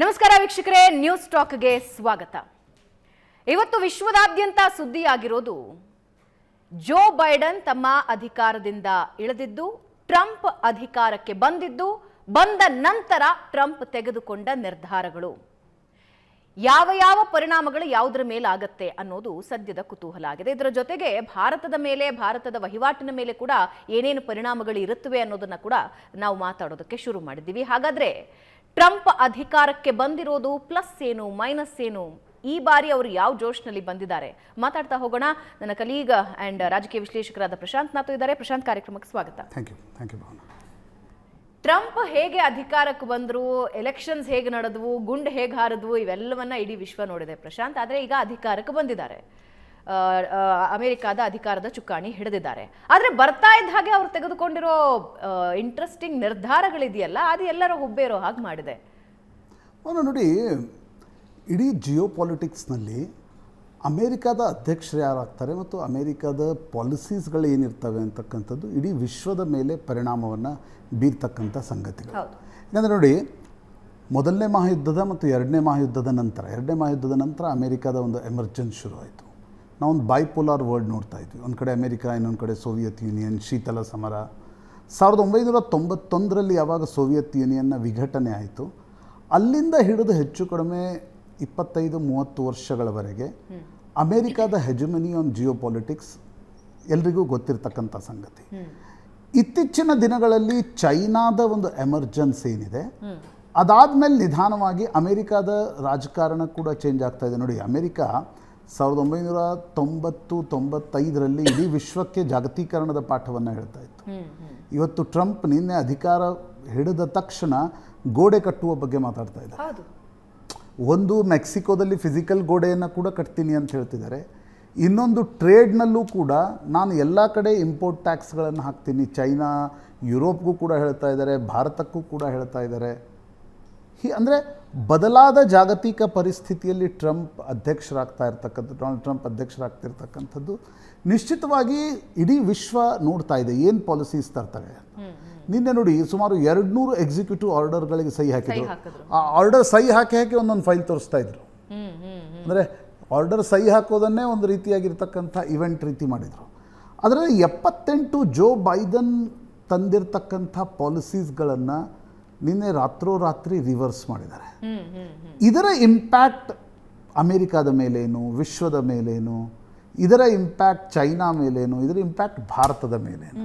ನಮಸ್ಕಾರ ವೀಕ್ಷಕರೇ ನ್ಯೂಸ್ ಟಾಕ್ಗೆ ಸ್ವಾಗತ. ಇವತ್ತು ವಿಶ್ವದಾದ್ಯಂತ ಸುದ್ದಿಯಾಗಿರೋದು, ಜೋ ಬೈಡನ್ ತಮ್ಮ ಅಧಿಕಾರದಿಂದ ಇಳಿದಿದ್ದು, ಟ್ರಂಪ್ ಅಧಿಕಾರಕ್ಕೆ ಬಂದಿದ್ದು, ಬಂದ ನಂತರ ಟ್ರಂಪ್ ತೆಗೆದುಕೊಂಡ ನಿರ್ಧಾರಗಳು. ಯಾವ ಯಾವ ಪರಿಣಾಮಗಳು ಯಾವುದರ ಮೇಲೆ ಆಗತ್ತೆ ಅನ್ನೋದು ಸದ್ಯದ ಕುತೂಹಲ ಆಗಿದೆ ಇದರ ಜೊತೆಗೆ ಭಾರತದ ಮೇಲೆ, ಭಾರತದ ವಹಿವಾಟಿನ ಮೇಲೆ ಕೂಡ ಏನೇನು ಪರಿಣಾಮಗಳು ಇರುತ್ತವೆ ಅನ್ನೋದನ್ನ ಕೂಡ ನಾವು ಮಾತಾಡೋದಕ್ಕೆ ಶುರು ಮಾಡಿದ್ದೀವಿ. ಹಾಗಾದ್ರೆ ಟ್ರಂಪ್ ಅಧಿಕಾರಕ್ಕೆ ಬಂದಿರೋದು ಪ್ಲಸ್ ಏನು, ಮೈನಸ್ ಏನು? ಈ ಬಾರಿ ಅವರು ಯಾವ ಜೋಶ್ನಲ್ಲಿ ಬಂದಿದ್ದಾರೆ? ಮಾತಾಡ್ತಾ ಹೋಗೋಣ. ನನ್ನ ಕಲೀಗ ಅಂಡ್ ರಾಜಕೀಯ ವಿಶ್ಲೇಷಕರಾದ ಪ್ರಶಾಂತ್ ನಾಥ್ ಇದ್ದಾರೆ. ಪ್ರಶಾಂತ್ ಕಾರ್ಯಕ್ರಮಕ್ಕೆ ಸ್ವಾಗತ. Thank you thank you Bhavana. Trump ಹೇಗೆ ಅಧಿಕಾರಕ್ಕೆ ಬಂದರು ಎಲೆಕ್ಷನ್ಸ್ ಹೇಗೆ ನಡೆದವು, ಗುಂಡ್ ಹೇಗೆ ಹಾರಿದ್ವು, ಇವೆಲ್ಲವನ್ನ ಇಡೀ ವಿಶ್ವ ನೋಡಿದೆ. ಪ್ರಶಾಂತ್ ಆದರೆ ಈಗ ಅಧಿಕಾರಕ್ಕೆ ಬಂದಿದ್ದಾರೆ. ಅಮೆರಿಕಾದ ಅಧಿಕಾರದ ಚುಕ್ಕಾಣಿ ಹಿಡಿದಿದ್ದಾರೆ. ಆದರೆ ಬರ್ತಾ ಇದ್ದ ಹಾಗೆ ಅವ್ರು ತೆಗೆದುಕೊಂಡಿರೋ ಇಂಟ್ರೆಸ್ಟಿಂಗ್ ನಿರ್ಧಾರಗಳಿದೆಯಲ್ಲ, ಅದು ಎಲ್ಲರ ಹುಬ್ಬೇರೋ ಹಾಗೆ ಮಾಡಿದೆ. ನೋಡಿ, ಇಡೀ ಜಿಯೋ ಪಾಲಿಟಿಕ್ಸ್ನಲ್ಲಿ ಅಮೇರಿಕಾದ ಅಧ್ಯಕ್ಷರು ಯಾರಾಗ್ತಾರೆ ಮತ್ತು ಅಮೇರಿಕಾದ ಪಾಲಿಸೀಸ್ಗಳು ಏನಿರ್ತವೆ ಅಂತಕ್ಕಂಥದ್ದು ಇಡೀ ವಿಶ್ವದ ಮೇಲೆ ಪರಿಣಾಮವನ್ನು ಬೀರ್ತಕ್ಕಂಥ ಸಂಗತಿಗಳು. ಯಾಕಂದರೆ ನೋಡಿ ಮೊದಲನೇ ಮಹಾಯುದ್ಧದ ಮತ್ತು ಎರಡನೇ ಮಹಾಯುದ್ಧದ ನಂತರ ಎರಡನೇ ಮಹಾಯುದ್ಧದ ನಂತರ ಅಮೇರಿಕಾದ ಒಂದು ಎಮರ್ಜೆನ್ಸ್ ಶುರುವಾಯಿತು. ನಾವೊಂದು ಬೈಪೋಲಾರ್ ವರ್ಲ್ಡ್ ನೋಡ್ತಾ ಇದ್ವಿ. ಒಂದು ಕಡೆ ಅಮೇರಿಕಾ ಇನ್ನೊಂದು ಕಡೆ ಸೋವಿಯತ್ ಯೂನಿಯನ್ ಶೀತಲ ಸಮರ. ಸಾವಿರದ ಒಂಬೈನೂರ ತೊಂಬತ್ತೊಂದರಲ್ಲಿ ಯಾವಾಗ ಸೋವಿಯತ್ ಯೂನಿಯನ್ನ ವಿಘಟನೆ ಆಯಿತು ಅಲ್ಲಿಂದ ಹಿಡಿದು ಹೆಚ್ಚು ಕಡಿಮೆ ಇಪ್ಪತ್ತೈದು ಮೂವತ್ತು ವರ್ಷಗಳವರೆಗೆ ಅಮೇರಿಕಾದ ಹೆಜಮನಿ ಆನ್ ಜಿಯೋ ಪಾಲಿಟಿಕ್ಸ್ ಎಲ್ರಿಗೂ ಗೊತ್ತಿರತಕ್ಕಂಥ ಸಂಗತಿ. ಇತ್ತೀಚಿನ ದಿನಗಳಲ್ಲಿ ಚೈನಾದ ಒಂದು ಎಮರ್ಜೆನ್ಸ್ ಏನಿದೆ ಅದಾದಮೇಲೆ ನಿಧಾನವಾಗಿ ಅಮೇರಿಕಾದ ರಾಜಕಾರಣ ಕೂಡ ಚೇಂಜ್ ಆಗ್ತಾ ಇದೆ. ನೋಡಿ ಅಮೇರಿಕಾ ಸಾವಿರದ ಒಂಬೈನೂರ ತೊಂಬತ್ತು ತೊಂಬತ್ತೈದರಲ್ಲಿ ಇಡೀ ವಿಶ್ವಕ್ಕೆ ಜಾಗತೀಕರಣದ ಪಾಠವನ್ನು ಹೇಳ್ತಾ ಇತ್ತು. ಇವತ್ತು ಟ್ರಂಪ್ ನಿನ್ನೆ ಅಧಿಕಾರ ಹಿಡಿದ ತಕ್ಷಣ ಗೋಡೆ ಕಟ್ಟುವ ಬಗ್ಗೆ ಮಾತಾಡ್ತಾ ಇದ್ದಾರೆ. ಒಂದು ಮೆಕ್ಸಿಕೋದಲ್ಲಿ ಫಿಸಿಕಲ್ ಗೋಡೆಯನ್ನು ಕೂಡ ಕಟ್ತೀನಿ ಅಂತ ಹೇಳ್ತಿದ್ದಾರೆ. ಇನ್ನೊಂದು ಟ್ರೇಡ್ನಲ್ಲೂ ಕೂಡ ನಾನು ಎಲ್ಲ ಕಡೆ ಇಂಪೋರ್ಟ್ ಟ್ಯಾಕ್ಸ್ಗಳನ್ನು ಹಾಕ್ತೀನಿ. ಚೈನಾ, ಯುರೋಪ್ಗೂ ಕೂಡ ಹೇಳ್ತಾ ಇದ್ದಾರೆ, ಭಾರತಕ್ಕೂ ಕೂಡ ಹೇಳ್ತಾ ಇದ್ದಾರೆ. ಹೀ, ಅಂದರೆ ಬದಲಾದ ಜಾಗತಿಕ ಪರಿಸ್ಥಿತಿಯಲ್ಲಿ ಟ್ರಂಪ್ ಅಧ್ಯಕ್ಷರಾಗ್ತಾ ಇರ್ತಕ್ಕಂಥ ಡೊನಾಲ್ಡ್ ಟ್ರಂಪ್ ಅಧ್ಯಕ್ಷರಾಗ್ತಿರ್ತಕ್ಕಂಥದ್ದು ನಿಶ್ಚಿತವಾಗಿ ಇಡೀ ವಿಶ್ವ ನೋಡ್ತಾ ಇದೆ. ಏನು ಪಾಲಿಸೀಸ್ ತರ್ತಾರೆ? ನಿನ್ನೆ ನೋಡಿ ಸುಮಾರು ಎರಡು ನೂರು ಎಕ್ಸಿಕ್ಯೂಟಿವ್ ಆರ್ಡರ್ಗಳಿಗೆ ಸಹಿ ಹಾಕಿದ್ರು. ಆ ಆರ್ಡರ್ ಸಹಿ ಹಾಕಿ ಹಾಕಿ ಒಂದೊಂದು ಫೈಲ್ ತೋರಿಸ್ತಾ ಇದ್ರು. ಅಂದರೆ ಆರ್ಡರ್ ಸಹಿ ಹಾಕೋದನ್ನೇ ಒಂದು ರೀತಿಯಾಗಿರ್ತಕ್ಕಂಥ ಇವೆಂಟ್ ರೀತಿ ಮಾಡಿದರು. ಅದರಲ್ಲಿ ಎಪ್ಪತ್ತೆಂಟು ಜೋ ಬೈಡನ್ ತಂದಿರತಕ್ಕಂಥ ಪಾಲಿಸೀಸ್ಗಳನ್ನು ನಿನ್ನೆ ರಾತ್ರೋರಾತ್ರಿ ರಿವರ್ಸ್ ಮಾಡಿದ್ದಾರೆ. ಇದರ ಇಂಪ್ಯಾಕ್ಟ್ ಅಮೇರಿಕಾದ ಮೇಲೇನು ವಿಶ್ವದ ಮೇಲೇನು ಇದರ ಇಂಪ್ಯಾಕ್ಟ್ ಚೈನಾ ಮೇಲೇನು ಇದರ ಇಂಪ್ಯಾಕ್ಟ್ ಭಾರತದ ಮೇಲೇನು?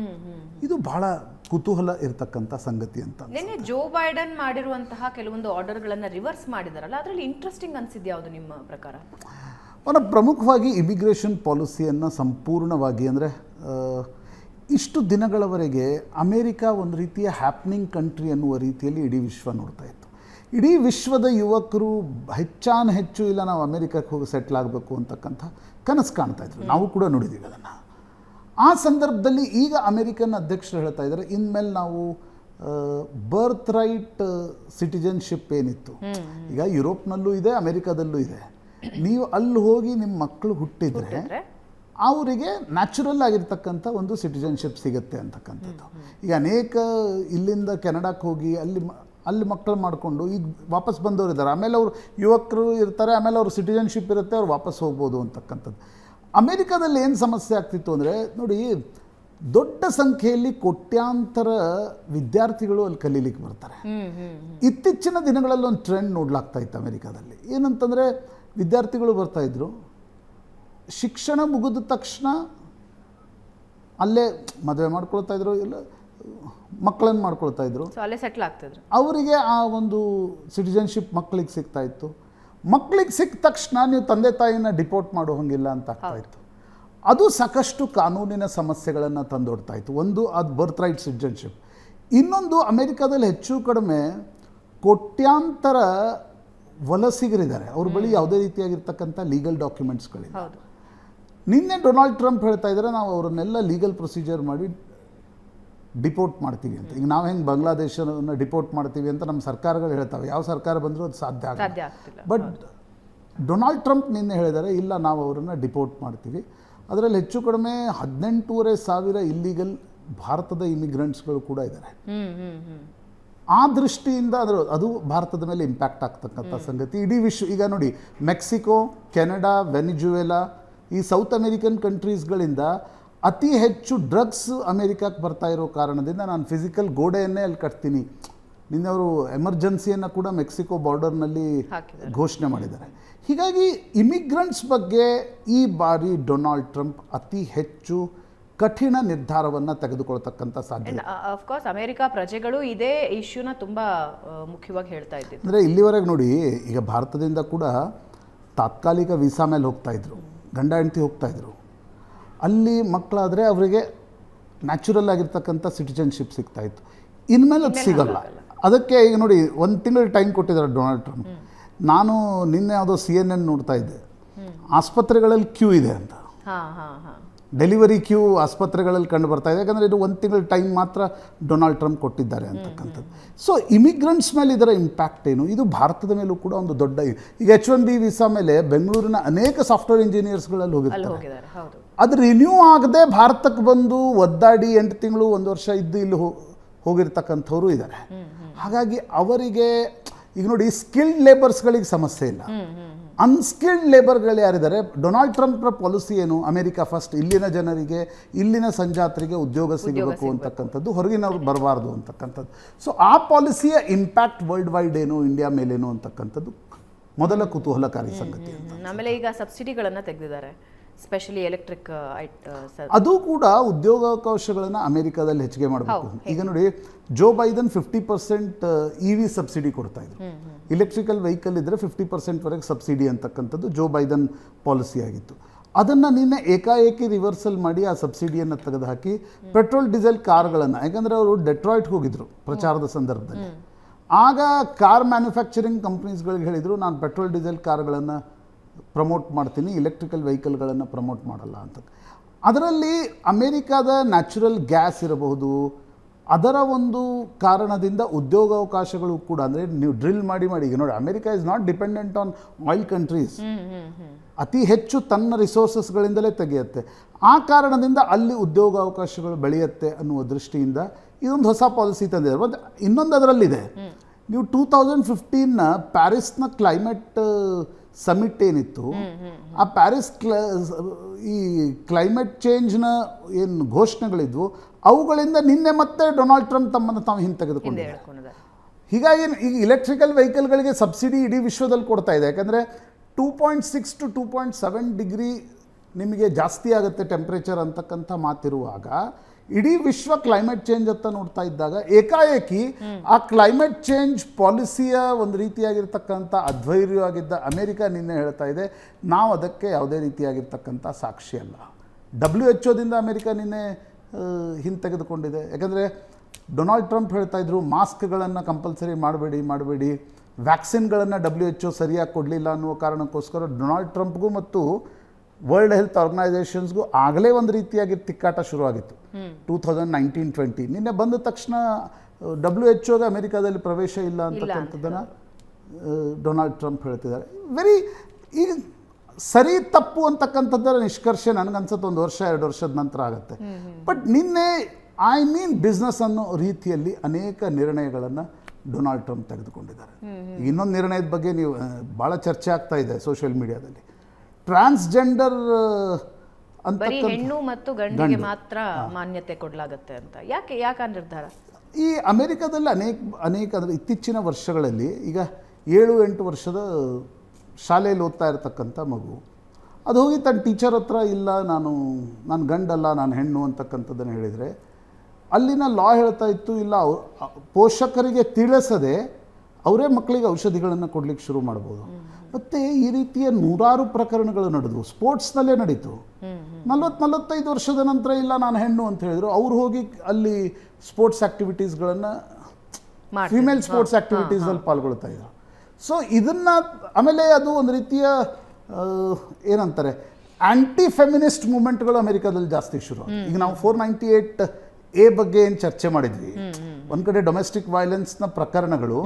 ಇದು ಬಹಳ ಕುತೂಹಲ ಇರತಕ್ಕಂಥ ಸಂಗತಿ ಅಂತ ನಿನ್ನೆ ಜೋ ಬೈಡನ್ ಮಾಡಿರುವಂತಹ ಕೆಲವೊಂದು ಆರ್ಡರ್ಗಳನ್ನು ರಿವರ್ಸ್ ಮಾಡಿದಾರಲ್ಲ ಅದರಲ್ಲಿ ಇಂಟ್ರೆಸ್ಟಿಂಗ್ ಅನ್ಸಿದ್ ಯಾವುದು ನಿಮ್ಮ ಪ್ರಕಾರ? ಅವನ ಪ್ರಮುಖವಾಗಿ ಇಮಿಗ್ರೇಷನ್ ಪಾಲಿಸಿಯನ್ನು ಸಂಪೂರ್ಣವಾಗಿ ಅಂದರೆ ಇಷ್ಟು ದಿನಗಳವರೆಗೆ ಅಮೇರಿಕಾ ಒಂದು ರೀತಿಯ ಹ್ಯಾಪ್ನಿಂಗ್ ಕಂಟ್ರಿ ಅನ್ನುವ ರೀತಿಯಲ್ಲಿ ಇಡೀ ವಿಶ್ವ ನೋಡ್ತಾ ಇತ್ತು. ಇಡೀ ವಿಶ್ವದ ಯುವಕರು ಹೆಚ್ಚಾನ ಹೆಚ್ಚು ಇಲ್ಲ ನಾವು ಅಮೇರಿಕಕ್ಕೆ ಹೋಗಿ ಸೆಟ್ಲ್ ಆಗಬೇಕು ಅಂತಕ್ಕಂಥ ಕನಸು ಕಾಣ್ತಾ ಇದ್ರು. ನಾವು ಕೂಡ ನೋಡಿದ್ದೀವಿ ಅದನ್ನು. ಆ ಸಂದರ್ಭದಲ್ಲಿ ಈಗ ಅಮೇರಿಕನ್ ಅಧ್ಯಕ್ಷರು ಹೇಳ್ತಾ ಇದ್ದಾರೆ ಇನ್ಮೇಲೆ ನಾವು ಬರ್ತ್ ರೈಟ್ ಸಿಟಿಜನ್ಶಿಪ್ ಏನಿತ್ತು. ಈಗ ಯುರೋಪ್ನಲ್ಲೂ ಇದೆ ಅಮೇರಿಕಾದಲ್ಲೂ ಇದೆ. ನೀವು ಅಲ್ಲಿ ಹೋಗಿ ನಿಮ್ಮ ಮಕ್ಕಳು ಹುಟ್ಟಿದ್ರೆ ಅವರಿಗೆ ನ್ಯಾಚುರಲ್ ಆಗಿರ್ತಕ್ಕಂಥ ಒಂದು ಸಿಟಿಜನ್ಶಿಪ್ ಸಿಗುತ್ತೆ ಅಂತಕ್ಕಂಥದ್ದು. ಈಗ ಅನೇಕ ಇಲ್ಲಿಂದ ಕೆನಡಾಕ್ಕೆ ಹೋಗಿ ಅಲ್ಲಿ ಅಲ್ಲಿ ಮಕ್ಕಳು ಮಾಡಿಕೊಂಡು ಈಗ ವಾಪಸ್ ಬಂದವರು ಇದ್ದಾರೆ. ಆಮೇಲೆ ಅವರು ಯುವಕರು ಇರ್ತಾರೆ ಆಮೇಲೆ ಅವ್ರ ಸಿಟಿಜನ್ಶಿಪ್ ಇರುತ್ತೆ ಅವ್ರು ವಾಪಸ್ ಹೋಗ್ಬೋದು ಅಂತಕ್ಕಂಥದ್ದು. ಅಮೇರಿಕಾದಲ್ಲಿ ಏನು ಸಮಸ್ಯೆ ಆಗ್ತಿತ್ತು ಅಂದರೆ ನೋಡಿ ದೊಡ್ಡ ಸಂಖ್ಯೆಯಲ್ಲಿ ಕೋಟ್ಯಾಂತರ ವಿದ್ಯಾರ್ಥಿಗಳು ಅಲ್ಲಿ ಕಲೀಲಿಕ್ಕೆ ಬರ್ತಾರೆ. ಇತ್ತೀಚಿನ ದಿನಗಳಲ್ಲಿ ಒಂದು ಟ್ರೆಂಡ್ ನೋಡ್ಲಾಗ್ತಾ ಇತ್ತು ಅಮೆರಿಕಾದಲ್ಲಿ. ಏನಂತಂದರೆ ವಿದ್ಯಾರ್ಥಿಗಳು ಬರ್ತಾ ಇದ್ರು ಶಿಕ್ಷಣ ಮುಗಿದ ತಕ್ಷಣ ಅಲ್ಲೇ ಮದುವೆ ಮಾಡ್ಕೊಳ್ತಾ ಇದ್ರು ಇಲ್ಲ ಮಕ್ಕಳನ್ನು ಮಾಡ್ಕೊಳ್ತಾ ಇದ್ರು. ಸೊ ಅಲ್ಲೇ ಸೆಟ್ಲ್ ಆಗ್ತಿದ್ರು ಅವರಿಗೆ ಆ ಒಂದು ಸಿಟಿಜನ್ಶಿಪ್ ಮಕ್ಕಳಿಗೆ ಸಿಗ್ತಾ ಇತ್ತು. ಮಕ್ಕಳಿಗೆ ಸಿಕ್ಕ ತಕ್ಷಣ ನೀವು ತಂದೆ ತಾಯಿನ ಡಿಪೋರ್ಟ್ ಮಾಡೋ ಹಂಗಿಲ್ಲ ಅಂತ ಆಗ್ತಾ ಇತ್ತು. ಅದು ಸಾಕಷ್ಟು ಕಾನೂನಿನ ಸಮಸ್ಯೆಗಳನ್ನು ತಂದೊಡ್ತಾ ಇತ್ತು. ಒಂದು ಅದು ಬರ್ತ್ ರೈಟ್ ಸಿಟಿಜನ್ಶಿಪ್ ಇನ್ನೊಂದು ಅಮೆರಿಕಾದಲ್ಲಿ ಹೆಚ್ಚು ಕಡಿಮೆ ಕೋಟ್ಯಾಂತರ ವಲಸಿಗರಿದ್ದಾರೆ. ಅವ್ರ ಬಳಿ ಯಾವುದೇ ರೀತಿಯಾಗಿರ್ತಕ್ಕಂಥ ಲೀಗಲ್ ಡಾಕ್ಯುಮೆಂಟ್ಸ್ಗಳಿಲ್ಲ ಹೌದು. ನಿನ್ನೆ ಡೊನಾಲ್ಡ್ ಟ್ರಂಪ್ ಹೇಳ್ತಾ ಇದ್ದಾರೆ ನಾವು ಅವರನ್ನೆಲ್ಲ ಲೀಗಲ್ ಪ್ರೊಸೀಜರ್ ಮಾಡಿ ಡಿಪೋರ್ಟ್ ಮಾಡ್ತೀವಿ ಅಂತ. ಈಗ ನಾವು ಹೆಂಗೆ ಬಾಂಗ್ಲಾದೇಶವನ್ನು ಡಿಪೋರ್ಟ್ ಮಾಡ್ತೀವಿ ಅಂತ ನಮ್ಮ ಸರ್ಕಾರಗಳು ಹೇಳ್ತಾವೆ. ಯಾವ ಸರ್ಕಾರ ಬಂದರೂ ಅದು ಸಾಧ್ಯ ಆಗಲ್ಲ. ಬಟ್ ಡೊನಾಲ್ಡ್ ಟ್ರಂಪ್ ನಿನ್ನೆ ಹೇಳಿದ್ದಾರೆ ಇಲ್ಲ ನಾವು ಅವರನ್ನು ಡಿಪೋರ್ಟ್ ಮಾಡ್ತೀವಿ. ಅದರಲ್ಲಿ ಹೆಚ್ಚು ಕಡಿಮೆ ಹದಿನೆಂಟೂವರೆ ಸಾವಿರ ಇಲ್ಲಿಗಲ್ ಭಾರತದ ಇಮಿಗ್ರೆಂಟ್ಸ್ಗಳು ಕೂಡ ಇದ್ದಾರೆ. ಆ ದೃಷ್ಟಿಯಿಂದ ಅದರ ಅದು ಭಾರತದ ಮೇಲೆ ಇಂಪ್ಯಾಕ್ಟ್ ಆಗ್ತಕ್ಕಂಥ ಸಂಗತಿ. ಇಡೀ ವಿಶ್ವ ಈಗ ನೋಡಿ ಮೆಕ್ಸಿಕೋ ಕೆನಡಾ ವೆನಿಜುವೆಲಾ ಈ ಸೌತ್ ಅಮೇರಿಕನ್ ಕಂಟ್ರೀಸ್ಗಳಿಂದ ಅತಿ ಹೆಚ್ಚು ಡ್ರಗ್ಸ್ ಅಮೇರಿಕಾಕ್ಕೆ ಬರ್ತಾ ಇರೋ ಕಾರಣದಿಂದ ನಾನು ಫಿಸಿಕಲ್ ಗೋಡೆಯನ್ನೇ ಅಲ್ಲಿ ಕಟ್ತೀನಿ. ನಿನ್ನೆ ಅವರು ಎಮರ್ಜೆನ್ಸಿಯನ್ನು ಕೂಡ ಮೆಕ್ಸಿಕೋ ಬಾರ್ಡರ್ನಲ್ಲಿ. ಘೋಷಣೆ ಮಾಡಿದ್ದಾರೆ. ಹೀಗಾಗಿ ಇಮಿಗ್ರೆಂಟ್ಸ್ ಬಗ್ಗೆ ಈ ಬಾರಿ ಡೊನಾಲ್ಡ್ ಟ್ರಂಪ್ ಅತಿ ಹೆಚ್ಚು ಕಠಿಣ ನಿರ್ಧಾರವನ್ನು ತೆಗೆದುಕೊಳ್ತಕ್ಕಂಥ ಸಾಧ್ಯತೆ ಅಫ್ಕೋರ್ಸ್ ಅಮೇರಿಕಾ ಪ್ರಜೆಗಳು ಇದೇ ಇಶ್ಯೂನ ತುಂಬ ಮುಖ್ಯವಾಗಿ ಹೇಳ್ತಾ ಇದ್ದಿದ್ದು. ಅಂದರೆ ಇಲ್ಲಿವರೆಗೆ ನೋಡಿ ಈಗ ಭಾರತದಿಂದ ಕೂಡ ತಾತ್ಕಾಲಿಕ ವೀಸಾ ಮೇಲೆ ಹೋಗ್ತಾ ಇದ್ರು. ಗಂಡ ಹೆಂಡತಿ ಹೋಗ್ತಾಯಿದ್ರು ಅಲ್ಲಿ ಮಕ್ಕಳಾದರೆ ಅವರಿಗೆ ನ್ಯಾಚುರಲ್ ಆಗಿರ್ತಕ್ಕಂಥ ಸಿಟಿಜನ್ಶಿಪ್ ಸಿಗ್ತಾಯಿತ್ತು ಇನ್ಮೇಲೆ ಅದು ಸಿಗಲ್ಲ. ಅದಕ್ಕೆ ಈಗ ನೋಡಿ ಒಂದು ತಿಂಗಳು ಟೈಮ್ ಕೊಟ್ಟಿದ್ದಾರೆ ಡೊನಾಲ್ಡ್ ಟ್ರಂಪ್ ನಾನು ನಿನ್ನೆ ಯಾವುದೋ ಸಿ ಎನ್ ಎನ್ ನೋಡ್ತಾ ಇದ್ದೆ. ಆಸ್ಪತ್ರೆಗಳಲ್ಲಿ ಕ್ಯೂ ಇದೆ ಅಂತ. ಡೆಲಿವರಿ ಕ್ಯೂ ಆಸ್ಪತ್ರೆಗಳಲ್ಲಿ ಕಂಡು ಬರ್ತಾ ಇದೆ. ಯಾಕಂದರೆ ಇದು ಒಂದು ತಿಂಗಳ ಟೈಮ್ ಮಾತ್ರ ಡೊನಾಲ್ಡ್ ಟ್ರಂಪ್ ಕೊಟ್ಟಿದ್ದಾರೆ ಅಂತಕ್ಕಂಥದ್ದು. ಸೊ ಇಮಿಗ್ರೆಂಟ್ಸ್ ಮೇಲೆ ಇದರ ಇಂಪ್ಯಾಕ್ಟ್ ಏನು? ಇದು ಭಾರತದ ಮೇಲೂ ಕೂಡ ಒಂದು ದೊಡ್ಡ ಈಗ ಎಚ್ ಒನ್ ಬಿ ವೀಸಾ ಮೇಲೆ ಬೆಂಗಳೂರಿನ ಅನೇಕ ಸಾಫ್ಟ್ವೇರ್ ಇಂಜಿನಿಯರ್ಸ್ಗಳಲ್ಲಿ ಹೋಗಿರ್ತಾರೆ. ಅದು ರಿನ್ಯೂ ಆಗದೆ ಭಾರತಕ್ಕೆ ಬಂದು ಒದ್ದಾಡಿ ಎಂಟು ತಿಂಗಳು ಒಂದು ವರ್ಷ ಇದ್ದು ಇಲ್ಲಿ ಹೋಗಿರ್ತಕ್ಕಂಥವ್ರು ಇದ್ದಾರೆ ಹಾಗಾಗಿ ಅವರಿಗೆ ಈಗ ನೋಡಿ ಸ್ಕಿಲ್ಡ್ ಲೇಬರ್ಸ್ಗಳಿಗೆ ಸಮಸ್ಯೆ ಇಲ್ಲ. ಅನ್ಸ್ಕಿಲ್ಡ್ ಲೇಬರ್ಗಳು ಯಾರಿದ್ದಾರೆ? ಡೊನಾಲ್ಡ್ ಟ್ರಂಪ್ರ ಪಾಲಿಸಿ ಏನು? ಅಮೆರಿಕ ಫಸ್ಟ್ ಇಲ್ಲಿನ ಜನರಿಗೆ ಇಲ್ಲಿನ ಸಂಜಾತರಿಗೆ ಉದ್ಯೋಗ ಸಿಗಬೇಕು ಅಂತಕ್ಕಂಥದ್ದು ಹೊರಗಿನವ್ರು ಬರಬಾರ್ದು ಅಂತಕ್ಕಂಥದ್ದು. ಸೊ ಆ ಪಾಲಿಸಿಯ ಇಂಪ್ಯಾಕ್ಟ್ ವರ್ಲ್ಡ್ ವೈಡ್ ಏನು ಇಂಡಿಯಾ ಮೇಲೇನು ಅಂತಕ್ಕಂಥದ್ದು? ಮೊದಲ ಕುತೂಹಲಕಾರಿ ಸಂಗತಿ ಆಮೇಲೆ ಈಗ ಸಬ್ಸಿಡಿಗಳನ್ನು ತೆಗೆದಿದ್ದಾರೆ. ಸ್ಪೆಷಲಿ ಎಲೆಕ್ಟ್ರಿಕ್ ಅದು ಕೂಡ ಉದ್ಯೋಗಾವಕಾಶಗಳನ್ನು ಅಮೆರಿಕದಲ್ಲಿ ಹೆಚ್ಚಿಗೆ ಮಾಡಬೇಕು. ಈಗ ನೋಡಿ Joe Biden fifty percent E V subsidy ಕೊಡ್ತಾ ಇದ್ರು. ಇಲೆಕ್ಟ್ರಿಕಲ್ ವೆಹಿಕಲ್ ಇದ್ರೆ ಫಿಫ್ಟಿ ಪರ್ಸೆಂಟ್ವರೆಗೆ ಸಬ್ಸಿಡಿ ಅಂತಕ್ಕಂಥದ್ದು ಜೋ ಬೈದನ್ ಪಾಲಿಸಿ ಆಗಿತ್ತು. ಅದನ್ನು ನಿನ್ನೆ ಏಕಾಏಕಿ ರಿವರ್ಸಲ್ ಮಾಡಿ ಆ ಸಬ್ಸಿಡಿಯನ್ನು ತೆಗೆದುಹಾಕಿ ಪೆಟ್ರೋಲ್ ಡೀಸೆಲ್ ಕಾರ್ಗಳನ್ನು ಯಾಕಂದರೆ ಅವರು ಡೆಟ್ರಾಯ್ಟ್ ಹೋಗಿದ್ರು ಪ್ರಚಾರದ ಸಂದರ್ಭದಲ್ಲಿ. ಆಗ ಕಾರ್ ಮ್ಯಾನುಫ್ಯಾಕ್ಚರಿಂಗ್ ಕಂಪ್ನೀಸ್ಗಳಿಗೆ ಹೇಳಿದರು ನಾನು ಪೆಟ್ರೋಲ್ ಡೀಸೆಲ್ ಕಾರ್ಗಳನ್ನು ಪ್ರಮೋಟ್ ಮಾಡ್ತೀನಿ ಇಲೆಕ್ಟ್ರಿಕಲ್ ವೆಹಿಕಲ್ಗಳನ್ನು ಪ್ರಮೋಟ್ ಮಾಡಲ್ಲ ಅಂತ. ಅದರಲ್ಲಿ ಅಮೇರಿಕಾದ ನ್ಯಾಚುರಲ್ ಗ್ಯಾಸ್ ಇರಬಹುದು. ಅದರ ಒಂದು ಕಾರಣದಿಂದ ಉದ್ಯೋಗಾವಕಾಶಗಳು ಕೂಡ ಅಂದರೆ ನೀವು ಡ್ರಿಲ್ ಮಾಡಿ ಮಾಡಿ ಈಗ ನೋಡಿ America is not dependent on oil countries ಅತಿ ಹೆಚ್ಚು ತನ್ನ ರಿಸೋರ್ಸಸ್ಗಳಿಂದಲೇ ತೆಗೆಯುತ್ತೆ. ಆ ಕಾರಣದಿಂದ ಅಲ್ಲಿ ಉದ್ಯೋಗಾವಕಾಶಗಳು ಬೆಳೆಯುತ್ತೆ ಅನ್ನುವ ದೃಷ್ಟಿಯಿಂದ ಇದೊಂದು ಹೊಸ ಪಾಲಿಸಿ ತಂದಿದೆ. ಮತ್ತು ಇನ್ನೊಂದು ಅದರಲ್ಲಿದೆ. ನೀವು ಟೂ ತೌಸಂಡ್ ಫಿಫ್ಟೀನ್ನ ಪ್ಯಾರಿಸ್ನ ಕ್ಲೈಮೇಟ್ ಸಮಿಟ್ ಏನಿತ್ತು ಆ ಪ್ಯಾರಿಸ್ ಕ್ಲ ಈ ಕ್ಲೈಮೇಟ್ ಚೇಂಜ್ನ ಏನು ಘೋಷಣೆಗಳಿದ್ವು ಅವುಗಳಿಂದ ನಿನ್ನೆ ಮತ್ತೆ ಡೊನಾಲ್ಡ್ ಟ್ರಂಪ್ ತಮ್ಮನ್ನು ತಾವು ಹಿಂತೆಗೆದುಕೊಂಡಿದ್ದಾರೆ. ಹೀಗಾಗಿ ಈಗ ಇಲೆಕ್ಟ್ರಿಕಲ್ ವೆಹಿಕಲ್ಗಳಿಗೆ ಸಬ್ಸಿಡಿ ಇಡೀ ವಿಶ್ವದಲ್ಲಿ ಕೊಡ್ತಾ ಇದೆ. ಯಾಕಂದರೆ two point six to two point seven degree ನಿಮಗೆ ಜಾಸ್ತಿ ಆಗುತ್ತೆ ಟೆಂಪ್ರೇಚರ್ ಅಂತಕ್ಕಂಥ ಮಾತಿರುವಾಗ ಇಡೀ ವಿಶ್ವ ಕ್ಲೈಮೇಟ್ ಚೇಂಜ್ ಅಂತ ನೋಡ್ತಾ ಇದ್ದಾಗ ಏಕಾಏಕಿ ಆ ಕ್ಲೈಮೇಟ್ ಚೇಂಜ್ ಪಾಲಿಸಿಯ ಒಂದು ರೀತಿಯಾಗಿರ್ತಕ್ಕಂಥ ಅಧ್ವೈರ್ಯವಾಗಿದ್ದ ಅಮೆರಿಕ ನಿನ್ನೆ ಹೇಳ್ತಾ ಇದೆ, ನಾವು ಅದಕ್ಕೆ ಯಾವುದೇ ರೀತಿಯಾಗಿರ್ತಕ್ಕಂಥ ಸಾಕ್ಷಿ ಅಲ್ಲ. ಡಬ್ಲ್ಯೂ ಎಚ್ ಒದಿಂದ ಅಮೆರಿಕ ನಿನ್ನೆ ಹಿಂತೆಗೆದುಕೊಂಡಿದೆ. ಯಾಕಂದರೆ ಡೊನಾಲ್ಡ್ ಟ್ರಂಪ್ ಹೇಳ್ತಾ ಇದ್ರು, ಮಾಸ್ಕ್ಗಳನ್ನು ಕಂಪಲ್ಸರಿ ಮಾಡಬೇಡಿ ಮಾಡಬೇಡಿ. ವ್ಯಾಕ್ಸಿನ್ಗಳನ್ನು ಡಬ್ಲ್ಯೂ ಎಚ್ ಒ ಸರಿಯಾಗಿ ಕೊಡಲಿಲ್ಲ ಅನ್ನುವ ಕಾರಣಕ್ಕೋಸ್ಕರ ಡೊನಾಲ್ಡ್ ಟ್ರಂಪ್ಗೂ ಮತ್ತು ವರ್ಲ್ಡ್ ಹೆಲ್ತ್ ಆರ್ಗನೈಸೇಷನ್ಸ್ಗೂ ಆಗಲೇ ಒಂದು ರೀತಿಯಾಗಿ ತಿಕ್ಕಾಟ ಶುರುವಾಗಿತ್ತು. ಟೂ ತೌಸಂಡ್ ನೈನ್ಟೀನ್ ಟ್ವೆಂಟಿ ನಿನ್ನೆ ಬಂದ ತಕ್ಷಣ ಡಬ್ಲ್ಯೂ ಎಚ್ ಒಗೆ ಅಮೆರಿಕಾದಲ್ಲಿ ಪ್ರವೇಶ ಇಲ್ಲ ಅಂತಕ್ಕಂಥದ್ದನ್ನು ಡೊನಾಲ್ಡ್ ಟ್ರಂಪ್ ಹೇಳ್ತಿದ್ದಾರೆ. ವೆರಿ ಈ ಸರಿ ತಪ್ಪು ಅಂತಕ್ಕಂಥದ್ದರ ನಿಷ್ಕರ್ಷೆ ನನಗನ್ಸುತ್ತೆ ಒಂದು ವರ್ಷ ಎರಡು ವರ್ಷದ ನಂತರ ಆಗುತ್ತೆ. ಬಟ್ ನಿನ್ನೆ ಐ ಮೀನ್ ಬಿಸ್ನೆಸ್ ಅನ್ನೋ ರೀತಿಯಲ್ಲಿ ಅನೇಕ ನಿರ್ಣಯಗಳನ್ನು ಡೊನಾಲ್ಡ್ ಟ್ರಂಪ್ ತೆಗೆದುಕೊಂಡಿದ್ದಾರೆ. ಇನ್ನೊಂದು ನಿರ್ಣಯದ ಬಗ್ಗೆ ನೀವು ಭಾಳ ಚರ್ಚೆ ಆಗ್ತಾ ಇದೆ ಸೋಷಿಯಲ್ ಮೀಡಿಯಾದಲ್ಲಿ ಟ್ರಾನ್ಸ್ಜೆಂಡರ್ ಅಂತ ಬರೀ ಹೆಣ್ಣು ಮತ್ತು ಗಂಡಿಗೆ ಮಾತ್ರ ಮಾನ್ಯತೆ ಕೊಡಲಾಗುತ್ತೆ ಅಂತ. ಯಾಕೆ ಯಾಕೆ ನಿರ್ಧಾರ? ಈ ಅಮೆರಿಕದಲ್ಲಿ ಅನೇಕ ಅನೇಕ ಅಂದರೆ ಇತ್ತೀಚಿನ ವರ್ಷಗಳಲ್ಲಿ ಈಗ ಏಳು ಎಂಟು ವರ್ಷದ ಶಾಲೆಯಲ್ಲಿ ಓದ್ತಾ ಇರತಕ್ಕಂಥ ಮಗು. ಅದು ಹೋಗಿ ತನ್ನ ಟೀಚರ್ ಹತ್ರ ಇಲ್ಲ ನಾನು ನಾನು ಗಂಡಲ್ಲ ನಾನು ಹೆಣ್ಣು ಅಂತಕ್ಕಂಥದ್ದನ್ನು ಹೇಳಿದರೆ ಅಲ್ಲಿನ ಲಾ ಹೇಳ್ತಾ ಇತ್ತು ಇಲ್ಲ ಪೋಷಕರಿಗೆ ತಿಳಿಸದೆ ಅವರೇ ಮಕ್ಕಳಿಗೆ ಔಷಧಿಗಳನ್ನು ಕೊಡಲಿಕ್ಕೆ ಶುರು ಮಾಡ್ಬೋದು. ಮತ್ತು ಈ ರೀತಿಯ ನೂರಾರು ಪ್ರಕರಣಗಳು ನಡೆದವು ಸ್ಪೋರ್ಟ್ಸ್ನಲ್ಲೇ ನಡೀತು. ನಲ್ವತ್ತು ನಲವತ್ತೈದು ವರ್ಷದ ನಂತರ ಇಲ್ಲ ನಾನು ಹೆಣ್ಣು ಅಂತ ಹೇಳಿದ್ರು ಅವ್ರು ಹೋಗಿ ಅಲ್ಲಿ ಸ್ಪೋರ್ಟ್ಸ್ ಆ್ಯಕ್ಟಿವಿಟೀಸ್ಗಳನ್ನು ಗಳನ್ನ ಫಿಮೇಲ್ ಸ್ಪೋರ್ಟ್ಸ್ ಆ್ಯಕ್ಟಿವಿಟೀಸಲ್ಲಿ ಪಾಲ್ಗೊಳ್ತಾ ಇದ್ರು. ಸೊ ಇದನ್ನ ಆಮೇಲೆ ಅದು ಒಂದು ರೀತಿಯ ಏನಂತಾರೆ ಆ್ಯಂಟಿ ಫೆಮಿನಿಸ್ಟ್ ಮೂಮೆಂಟ್ಗಳು ಅಮೆರಿಕಾದಲ್ಲಿ ಜಾಸ್ತಿ ಶುರು ಈಗ ನಾವು ಫೋರ್ ನೈಂಟಿ ಏಟ್ ಎ ಬಗ್ಗೆ ಏನು ಚರ್ಚೆ ಮಾಡಿದ್ವಿ. ಒಂದು ಕಡೆ ಡೊಮೆಸ್ಟಿಕ್ ವೈಲೆನ್ಸ್ನ ಪ್ರಕರಣಗಳು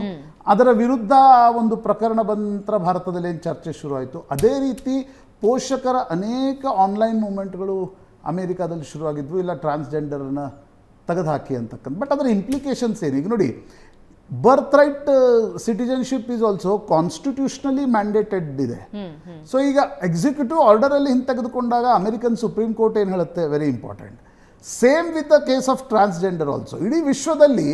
ಅದರ ವಿರುದ್ಧ ಒಂದು ಪ್ರಕರಣ ಬಂದ ನಂತರ ಭಾರತದಲ್ಲಿ ಏನು ಚರ್ಚೆ ಶುರುವಾಯಿತು. ಆಯಿತು ಅದೇ ರೀತಿ ಪೋಷಕರ ಅನೇಕ ಆನ್ಲೈನ್ ಮೂಮೆಂಟ್ಗಳು ಅಮೇರಿಕಾದಲ್ಲಿ ಶುರುವಾಗಿದ್ವು ಇಲ್ಲ ಟ್ರಾನ್ಸ್ಜೆಂಡರ್ನ ತೆಗೆದುಹಾಕಿ ಅಂತಕ್ಕಂಥ ಬಟ್ ಅದರ ಇಂಪ್ಲಿಕೇಶನ್ಸ್ ಏನು? ಈಗ ನೋಡಿ birth right citizenship is also constitutionally mandated ಇದೆ. ಸೊ ಈಗ ಎಕ್ಸಿಕ್ಯೂಟಿವ್ ಆರ್ಡರಲ್ಲಿ ಹಿಂತೆಗೆದುಕೊಂಡಾಗ ಅಮೆರಿಕನ್ ಸುಪ್ರೀಂ ಕೋರ್ಟ್ ಏನು ಹೇಳುತ್ತೆ? Very important same with the case of transgender also ಇಡೀ ವಿಶ್ವದಲ್ಲಿ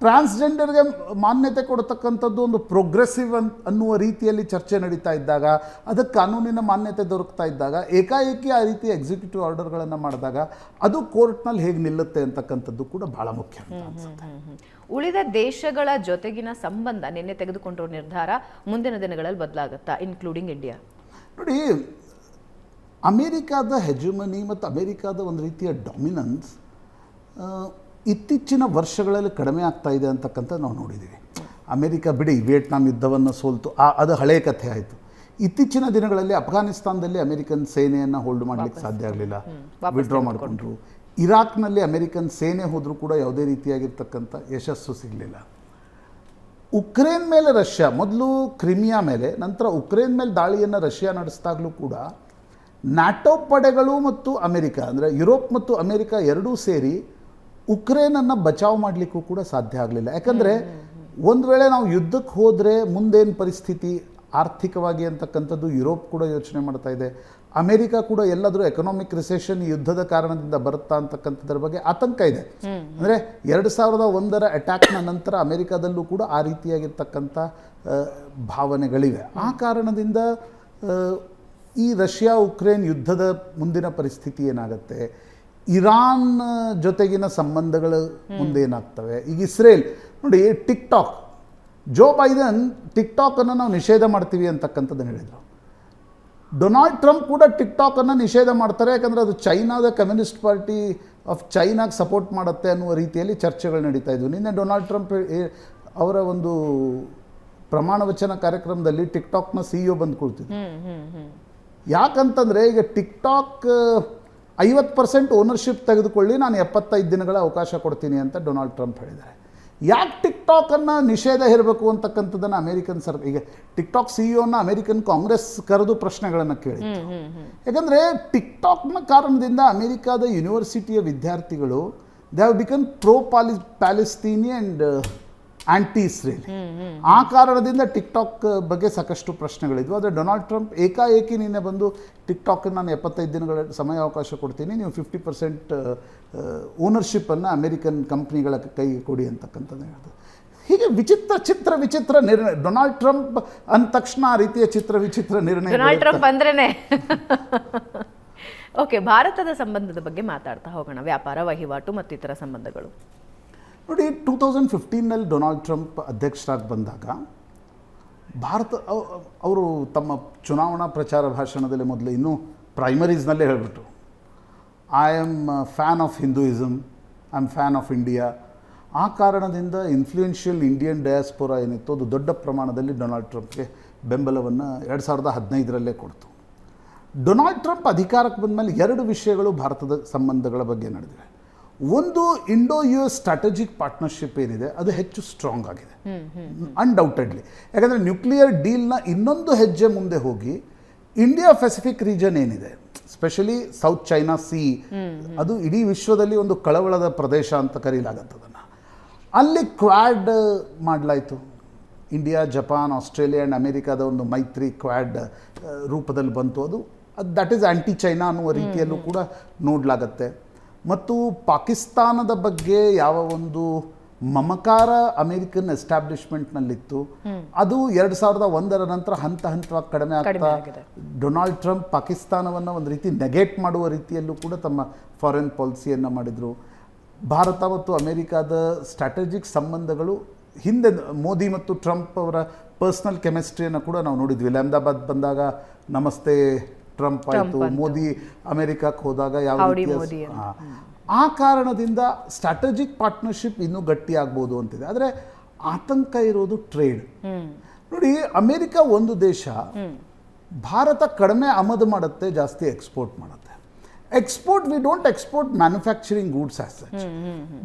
ಟ್ರಾನ್ಸ್ಜೆಂಡರ್ಗೆ ಮಾನ್ಯತೆ ಕೊಡತಕ್ಕಂಥದ್ದು ಒಂದು ಪ್ರೋಗ್ರೆಸಿವ್ ಅನ್ ಅನ್ನುವ ರೀತಿಯಲ್ಲಿ ಚರ್ಚೆ ನಡೀತಾ ಇದ್ದಾಗ ಅದಕ್ಕೆ ಕಾನೂನಿನ ಮಾನ್ಯತೆ ದೊರಕ್ತಾ ಇದ್ದಾಗ ಏಕಾಏಕಿ ಆ ರೀತಿ ಎಕ್ಸಿಕ್ಯೂಟಿವ್ ಆರ್ಡರ್ಗಳನ್ನು ಮಾಡಿದಾಗ ಅದು ಕೋರ್ಟ್ನಲ್ಲಿ ಹೇಗೆ ನಿಲ್ಲುತ್ತೆ ಅಂತಕ್ಕಂಥದ್ದು ಕೂಡ ಭಾಳ ಮುಖ್ಯ ಅಂತ. ಉಳಿದ ದೇಶಗಳ ಜೊತೆಗಿನ ಸಂಬಂಧ ನಿನ್ನೆ ತೆಗೆದುಕೊಂಡಿರೋ ನಿರ್ಧಾರ ಮುಂದಿನ ದಿನಗಳಲ್ಲಿ ಬದಲಾಗುತ್ತಾ ಇನ್ಕ್ಲೂಡಿಂಗ್ ಇಂಡಿಯಾ ನೋಡಿ ಅಮೇರಿಕಾದ ಹೆಜುಮನಿ ಮತ್ತು ಅಮೇರಿಕಾದ ಒಂದು ರೀತಿಯ ಡಾಮಿನನ್ಸ್ ಇತ್ತೀಚಿನ ವರ್ಷಗಳಲ್ಲಿ ಕಡಿಮೆ ಆಗ್ತಾ ಇದೆ ಅಂತಕ್ಕಂಥ ನಾವು ನೋಡಿದ್ದೀವಿ. ಅಮೇರಿಕ ಬಿಡಿ ವಿಯೆಟ್ನಾಂ ಯುದ್ಧವನ್ನು ಸೋಲ್ತು. ಆ ಅದು ಹಳೆಯ ಕಥೆ ಆಯಿತು. ಇತ್ತೀಚಿನ ದಿನಗಳಲ್ಲಿ ಅಫ್ಘಾನಿಸ್ತಾನದಲ್ಲಿ ಅಮೆರಿಕನ್ ಸೇನೆಯನ್ನು ಹೋಲ್ಡ್ ಮಾಡಲಿಕ್ಕೆ ಸಾಧ್ಯ ಆಗಲಿಲ್ಲ. ವಿಡ್ರಾ ಮಾಡಿಕೊಂಡ್ರು. ಇರಾಕ್ನಲ್ಲಿ ಅಮೆರಿಕನ್ ಸೇನೆ ಹೋದರೂ ಕೂಡ ಯಾವುದೇ ರೀತಿಯಾಗಿರ್ತಕ್ಕಂಥ ಯಶಸ್ಸು ಸಿಗಲಿಲ್ಲ. ಉಕ್ರೇನ್ ಮೇಲೆ ರಷ್ಯಾ ಮೊದಲು ಕ್ರಿಮಿಯಾ ಮೇಲೆ ನಂತರ ಉಕ್ರೇನ್ ಮೇಲೆ ದಾಳಿಯನ್ನು ರಷ್ಯಾ ನಡೆಸಿದಾಗಲೂ ಕೂಡ ನ್ಯಾಟೋ ಪಡೆಗಳು ಮತ್ತು ಅಮೆರಿಕ ಅಂದರೆ ಯುರೋಪ್ ಮತ್ತು ಅಮೆರಿಕ ಎರಡೂ ಸೇರಿ ಉಕ್ರೇನನ್ನು ಬಚಾವ್ ಮಾಡಲಿಕ್ಕೂ ಕೂಡ ಸಾಧ್ಯ ಆಗಲಿಲ್ಲ. ಯಾಕಂದರೆ ಒಂದು ವೇಳೆ ನಾವು ಯುದ್ಧಕ್ಕೆ ಹೋದರೆ ಮುಂದೇನು ಪರಿಸ್ಥಿತಿ? ಆರ್ಥಿಕವಾಗಿ ಅಂತಕ್ಕಂಥದ್ದು ಯುರೋಪ್ ಕೂಡ ಯೋಚನೆ ಮಾಡ್ತಾ ಇದೆ. ಅಮೆರಿಕ ಕೂಡ ಎಲ್ಲಾದರೂ ಎಕನಾಮಿಕ್ ರಿಸೆಷನ್ ಯುದ್ಧದ ಕಾರಣದಿಂದ ಬರುತ್ತಾ ಅಂತಕ್ಕಂಥದ್ರ ಬಗ್ಗೆ ಆತಂಕ ಇದೆ. ಅಂದರೆ ಎರಡು ಸಾವಿರದ ಒಂದರ ಅಟ್ಯಾಕ್ನ ನಂತರ ಅಮೆರಿಕದಲ್ಲೂ ಕೂಡ ಆ ರೀತಿಯಾಗಿರ್ತಕ್ಕಂಥ ಭಾವನೆಗಳಿವೆ. ಆ ಕಾರಣದಿಂದ ಈ ರಷ್ಯಾ ಉಕ್ರೇನ್ ಯುದ್ಧದ ಮುಂದಿನ ಪರಿಸ್ಥಿತಿ ಏನಾಗುತ್ತೆ? ಇರಾನ್ ಜೊತೆಗಿನ ಸಂಬಂಧಗಳು ಮುಂದೇನಾಗ್ತವೆ ಈಗ ಇಸ್ರೇಲ್ ನೋಡಿ ಟಿಕ್ ಟಾಕ್ ಜೋ ಬೈಡನ್ ಟಿಕ್ ಟಾಕನ್ನು ನಾವು ನಿಷೇಧ ಮಾಡ್ತೀವಿ ಅಂತಕ್ಕಂಥದ್ದನ್ನು ಹೇಳಿದರು. ಡೊನಾಲ್ಡ್ ಟ್ರಂಪ್ ಕೂಡ ಟಿಕ್ ಟಾಕನ್ನು ನಿಷೇಧ ಮಾಡ್ತಾರೆ ಯಾಕಂದರೆ ಅದು ಚೈನಾದ ಕಮ್ಯುನಿಸ್ಟ್ ಪಾರ್ಟಿ ಆಫ್ ಚೈನಾಗೆ ಸಪೋರ್ಟ್ ಮಾಡುತ್ತೆ ಅನ್ನುವ ರೀತಿಯಲ್ಲಿ ಚರ್ಚೆಗಳು ನಡೀತಾ ಇದ್ವು. ನಿನ್ನೆ ಡೊನಾಲ್ಡ್ ಟ್ರಂಪ್ ಅವರ ಒಂದು ಪ್ರಮಾಣ ವಚನ ಕಾರ್ಯಕ್ರಮದಲ್ಲಿ ಟಿಕ್ ಟಾಕ್ನ ಸಿಇಒ ಬಂದು ಕುಳ್ತಿದ್ರು ಯಾಕಂತಂದರೆ ಈಗ ಟಿಕ್ ಟಾಕ್ ಐವತ್ತು ಪರ್ಸೆಂಟ್ ಓನರ್ಶಿಪ್ ತೆಗೆದುಕೊಳ್ಳಿ ನಾನು ಎಪ್ಪತ್ತೈದು ದಿನಗಳ ಅವಕಾಶ ಕೊಡ್ತೀನಿ ಅಂತ ಡೊನಾಲ್ಡ್ ಟ್ರಂಪ್ ಹೇಳಿದ್ದಾರೆ. ಯಾಕೆ ಟಿಕ್ ಟಾಕನ್ನು ನಿಷೇಧ ಇರಬೇಕು ಅಂತಕ್ಕಂಥದ್ದನ್ನು ಅಮೇರಿಕನ್ ಸರ್ ಈಗ ಟಿಕ್ ಟಾಕ್ ಸಿ ಇಒನ ಅಮೇರಿಕನ್ ಕಾಂಗ್ರೆಸ್ ಕರೆದು ಪ್ರಶ್ನೆಗಳನ್ನು ಕೇಳಿ. ಹ್ಮ್ ಹ್ಮ್ ಹ್ಮ್. ಯಾಕಂದರೆ ಟಿಕ್ ಟಾಕ್ನ ಕಾರಣದಿಂದ ಅಮೇರಿಕಾದ ಯೂನಿವರ್ಸಿಟಿಯ ವಿದ್ಯಾರ್ಥಿಗಳು ದೇ ಹ್ಯಾವ್ ಬಿಕಮ್ ಪ್ರೋ ಪಾಲಿ ಪ್ಯಾಲೆಸ್ತೀನಿ ಆ್ಯಂಡ್ ಆ್ಯಂಟಿ ಇಸ್ರೇಲ್ ಆ ಕಾರಣದಿಂದ ಟಿಕ್ ಟಾಕ್ ಬಗ್ಗೆ ಸಾಕಷ್ಟು ಪ್ರಶ್ನೆಗಳಿದ್ವು. ಆದರೆ ಡೊನಾಲ್ಡ್ ಟ್ರಂಪ್ ಏಕಾಏಕಿ ನಿನ್ನೆ ಬಂದು ಟಿಕ್ ಟಾಕ್ ನಾನು ಎಪ್ಪತ್ತೈದು ದಿನಗಳ ಸಮಯಾವಕಾಶ ಕೊಡ್ತೀನಿ. ನೀವು ಫಿಫ್ಟಿ ಪರ್ಸೆಂಟ್ ಓನರ್ಶಿಪ್ಪನ್ನು ಅಮೆರಿಕನ್ ಕಂಪ್ನಿಗಳ ಕೈಗೆ ಕೊಡಿ ಅಂತಕ್ಕಂಥದ್ದು ಹೇಳೋದು. ಹೀಗೆ ವಿಚಿತ್ರ ಚಿತ್ರ ವಿಚಿತ್ರ ನಿರ್ಣಯ ಡೊನಾಲ್ಡ್ ಟ್ರಂಪ್ ಅಂದ ತಕ್ಷಣ ಆ ರೀತಿಯ ಚಿತ್ರ ವಿಚಿತ್ರ ನಿರ್ಣಯ ಡೊನಾಲ್ಡ್ ಟ್ರಂಪ್ ಅಂದ್ರೇನೆ ಓಕೆ ಭಾರತದ ಸಂಬಂಧದ ಬಗ್ಗೆ ಮಾತಾಡ್ತಾ ಹೋಗೋಣ. ವ್ಯಾಪಾರ ವಹಿವಾಟು ಮತ್ತಿತರ ಇತರ ಸಂಬಂಧಗಳು. ನೋಡಿ ಟೂ ತೌಸಂಡ್ ಫಿಫ್ಟೀನಲ್ಲಿ ಡೊನಾಲ್ಡ್ ಟ್ರಂಪ್ ಅಧ್ಯಕ್ಷರಾಗಿ ಬಂದಾಗ, ಭಾರತ ಅವರು ತಮ್ಮ ಚುನಾವಣಾ ಪ್ರಚಾರ ಭಾಷಣದಲ್ಲಿ ಮೊದಲು ಇನ್ನೂ ಪ್ರೈಮರೀಸ್ನಲ್ಲೇ ಹೇಳಿಬಿಟ್ರು. I am fan of Hinduism I am fan of India ಆ ಕಾರಣದಿಂದ ಇನ್ಫ್ಲೂಯೆನ್ಷಿಯಲ್ ಇಂಡಿಯನ್ ಡಯಾಸ್ಪೋರ ಏನಿತ್ತು ಅದು ದೊಡ್ಡ ಪ್ರಮಾಣದಲ್ಲಿ ಡೊನಾಲ್ಡ್ ಟ್ರಂಪ್ಗೆ ಬೆಂಬಲವನ್ನು ಎರಡು ಸಾವಿರದ ಹದಿನೈದರಲ್ಲೇ ಕೊಡ್ತು. ಡೊನಾಲ್ಡ್ ಟ್ರಂಪ್ ಅಧಿಕಾರಕ್ಕೆ ಬಂದಮೇಲೆ ಎರಡು ವಿಷಯಗಳು ಭಾರತದ ಸಂಬಂಧಗಳ ಬಗ್ಗೆ ನಡೆದಿವೆ. ಒಂದು Indo U S strategic partnership ಏನಿದೆ, ಅದು ಹೆಚ್ಚು ಸ್ಟ್ರಾಂಗ್ ಆಗಿದೆ. ಅನ್ಡೌಟೆಡ್ಲಿ ಯಾಕಂದರೆ ನ್ಯೂಕ್ಲಿಯರ್ ಡೀಲ್ನ ಇನ್ನೊಂದು ಹೆಜ್ಜೆ ಮುಂದೆ ಹೋಗಿ ಇಂಡಿಯಾ ಪೆಸಿಫಿಕ್ ರೀಜನ್ ಏನಿದೆ ಸ್ಪೆಷಲಿ ಸೌತ್ ಚೈನಾ ಸಿ ಅದು ಇಡೀ ವಿಶ್ವದಲ್ಲಿ ಒಂದು ಕಳವಳದ ಪ್ರದೇಶ ಅಂತ ಕರೀಲಾಗತ್ತದನ್ನು. ಅಲ್ಲಿ ಕ್ವಾಡ್ ಮಾಡಲಾಯಿತು. ಇಂಡಿಯಾ ಜಪಾನ್ ಆಸ್ಟ್ರೇಲಿಯಾ ಆ್ಯಂಡ್ ಅಮೇರಿಕಾದ ಒಂದು ಮೈತ್ರಿ ಕ್ವಾಡ್ ರೂಪದಲ್ಲಿ ಬಂತು. ಅದು ದಟ್ ಈಸ್ ಆ್ಯಂಟಿ ಚೈನಾ ಅನ್ನುವ ರೀತಿಯಲ್ಲೂ ಕೂಡ ನೋಡಲಾಗತ್ತೆ. ಮತ್ತು ಪಾಕಿಸ್ತಾನದ ಬಗ್ಗೆ ಯಾವ ಒಂದು ಮಮಕಾರ ಅಮೇರಿಕನ್ ಎಸ್ಟಾಬ್ಲಿಷ್ಮೆಂಟ್ನಲ್ಲಿತ್ತು ಅದು ಎರಡು ಸಾವಿರದ ಒಂದರ ನಂತರ ಹಂತ ಹಂತವಾಗಿ ಕಡಿಮೆ ಆಗ್ತಾ ಡೊನಾಲ್ಡ್ ಟ್ರಂಪ್ ಪಾಕಿಸ್ತಾನವನ್ನು ಒಂದು ರೀತಿ ನೆಗೆಟ್ ಮಾಡುವ ರೀತಿಯಲ್ಲೂ ಕೂಡ ತಮ್ಮ ಫಾರಿನ್ ಪಾಲಿಸಿಯನ್ನು ಮಾಡಿದರು. ಭಾರತ ಮತ್ತು ಅಮೆರಿಕಾದ ಸ್ಟ್ರಾಟಜಿಕ್ ಸಂಬಂಧಗಳು ಹಿಂದೆ ಮೋದಿ ಮತ್ತು ಟ್ರಂಪ್ ಅವರ ಪರ್ಸ್ನಲ್ ಕೆಮಿಸ್ಟ್ರಿಯನ್ನು ಕೂಡ ನಾವು ನೋಡಿದ್ವಿ. ಅಹಮದಾಬಾದ್ ಬಂದಾಗ ನಮಸ್ತೆ ಟ್ರಂಪ್ ಆಯಿತು ಮೋದಿ ಅಮೆರಿಕಕ್ಕೆ ಹೋದಾಗ ಯಾವ ರೀತಿಯ. ಆ. ಕಾರಣದಿಂದ ಸ್ಟ್ರಾಟಜಿಕ್ ಪಾರ್ಟ್ನರ್ಶಿಪ್ ಇನ್ನೂ ಗಟ್ಟಿ ಆಗ್ಬೋದು ಅಂತಿದೆ. ಆದರೆ ಆತಂಕ ಇರೋದು ಟ್ರೇಡ್ ನೋಡಿ ಅಮೆರಿಕ ಒಂದು ದೇಶ ಭಾರತ ಕಡಿಮೆ ಆಮದು ಮಾಡುತ್ತೆ ಜಾಸ್ತಿ ಎಕ್ಸ್ಪೋರ್ಟ್ ಮಾಡುತ್ತೆ. Export we don't export manufacturing goods as such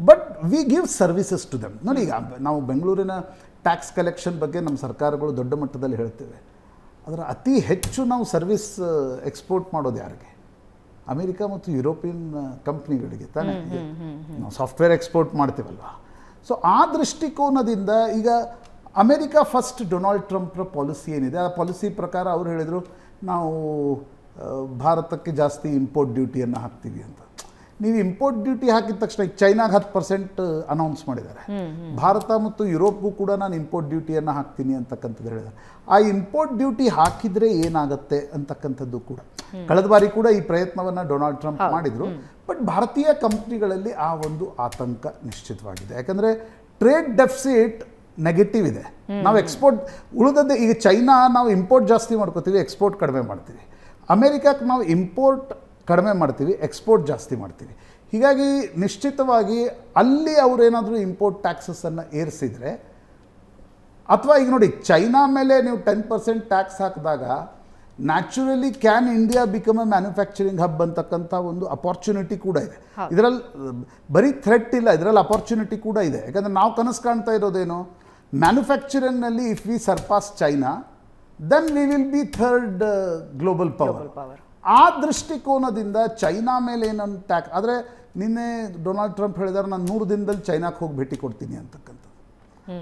but we give services to them ನೋಡಿ ಈಗ ನಾವು ಬೆಂಗಳೂರಿನ ಟ್ಯಾಕ್ಸ್ ಕಲೆಕ್ಷನ್ ಬಗ್ಗೆ ನಮ್ಮ ಸರ್ಕಾರಗಳು ದೊಡ್ಡ ಮಟ್ಟದಲ್ಲಿ ಹೇಳ್ತೇವೆ. ಅದರ ಅತಿ ಹೆಚ್ಚು ನಾವು ಸರ್ವಿಸ್ ಎಕ್ಸ್ಪೋರ್ಟ್ ಮಾಡೋದು ಯಾರಿಗೆ? ಅಮೆರಿಕ ಮತ್ತು ಯುರೋಪಿಯನ್ ಕಂಪ್ನಿಗಳಿಗೆ ತಾನೇ. ನಾವು ಸಾಫ್ಟ್ವೇರ್ ಎಕ್ಸ್ಪೋರ್ಟ್ ಮಾಡ್ತೀವಲ್ವ? ಸೊ ಆ ದೃಷ್ಟಿಕೋನದಿಂದ ಈಗ ಅಮೆರಿಕ ಫಸ್ಟ್ ಡೊನಾಲ್ಡ್ ಟ್ರಂಪ್ರ ಪಾಲಿಸಿ ಏನಿದೆ? ಆ ಪಾಲಿಸಿ ಪ್ರಕಾರ ಅವ್ರು ಹೇಳಿದರು ನಾವು ಭಾರತಕ್ಕೆ ಜಾಸ್ತಿ ಇಂಪೋರ್ಟ್ ಡ್ಯೂಟಿಯನ್ನು ಹಾಕ್ತೀವಿ ಅಂತ. ನೀವು ಇಂಪೋರ್ಟ್ ಡ್ಯೂಟಿ ಹಾಕಿದ ತಕ್ಷಣ ಈಗ ಚೈನಾಗೆ ಹತ್ತು ಪರ್ಸೆಂಟ್ ಅನೌನ್ಸ್ ಮಾಡಿದ್ದಾರೆ. ಭಾರತ ಮತ್ತು ಯುರೋಪ್ಗೂ ಕೂಡ ನಾನು ಇಂಪೋರ್ಟ್ ಡ್ಯೂಟಿಯನ್ನು ಹಾಕ್ತೀನಿ ಅಂತಕ್ಕಂಥದ್ದು ಹೇಳಿದ್ದಾರೆ. ಆ ಇಂಪೋರ್ಟ್ ಡ್ಯೂಟಿ ಹಾಕಿದರೆ ಏನಾಗುತ್ತೆ ಅಂತಕ್ಕಂಥದ್ದು ಕೂಡ. ಕಳೆದ ಬಾರಿ ಕೂಡ ಈ ಪ್ರಯತ್ನವನ್ನು ಡೊನಾಲ್ಡ್ ಟ್ರಂಪ್ ಮಾಡಿದರು. ಬಟ್ ಭಾರತೀಯ ಕಂಪ್ನಿಗಳಲ್ಲಿ ಆ ಒಂದು ಆತಂಕ ನಿಶ್ಚಿತವಾಗಿದೆ. ಯಾಕಂದರೆ ಟ್ರೇಡ್ ಡೆಫಿಸಿಟ್ ನೆಗೆಟಿವ್ ಇದೆ. ನಾವು ಎಕ್ಸ್ಪೋರ್ಟ್ ಉಳಿದದ್ದೇ ಈಗ ಚೈನಾ ನಾವು ಇಂಪೋರ್ಟ್ ಜಾಸ್ತಿ ಮಾಡ್ಕೋತೀವಿ ಎಕ್ಸ್ಪೋರ್ಟ್ ಕಡಿಮೆ ಮಾಡ್ತೀವಿ. ಅಮೇರಿಕಾಕ್ಕೆ ನಾವು ಇಂಪೋರ್ಟ್ ಕಡಿಮೆ ಮಾಡ್ತೀವಿ ಎಕ್ಸ್ಪೋರ್ಟ್ ಜಾಸ್ತಿ ಮಾಡ್ತೀವಿ. ಹೀಗಾಗಿ ನಿಶ್ಚಿತವಾಗಿ ಅಲ್ಲಿ ಅವರೇನಾದರೂ ಇಂಪೋರ್ಟ್ ಟ್ಯಾಕ್ಸಸ್ಸನ್ನು ಏರಿಸಿದರೆ ಅಥವಾ ಈಗ ನೋಡಿ ಚೈನಾ ಮೇಲೆ ನೀವು ಟೆನ್ ಪರ್ಸೆಂಟ್ ಟ್ಯಾಕ್ಸ್ ಹಾಕಿದಾಗ naturally can India become a manufacturing hub ಅಂತಕ್ಕಂಥ ಒಂದು ಅಪಾರ್ಚುನಿಟಿ ಕೂಡ ಇದೆ. ಇದರಲ್ಲಿ ಬರೀ ಥ್ರೆಟ್ ಇಲ್ಲ ಇದರಲ್ಲಿ ಅಪಾರ್ಚುನಿಟಿ ಕೂಡ ಇದೆ. ಯಾಕಂದರೆ ನಾವು ಕನಸು ಕಾಣ್ತಾ ಇರೋದೇನು ಮ್ಯಾನುಫ್ಯಾಕ್ಚರಿಂಗ್ನಲ್ಲಿ if we surpass China then we will be third global power. ಆ ದೃಷ್ಟಿಕೋನದಿಂದ ಚೈನಾ ಮೇಲೆ ಏನೊಂದು ಟ್ಯಾಕ್ ಆದರೆ ನಿನ್ನೆ ಡೊನಾಲ್ಡ್ ಟ್ರಂಪ್ ಹೇಳಿದಾರೆ ನಾನು ನೂರು ದಿನದಲ್ಲಿ ಚೈನಾಕ್ಕೆ ಹೋಗಿ ಭೇಟಿ ಕೊಡ್ತೀನಿ ಅಂತಕ್ಕಂಥದ್ದು.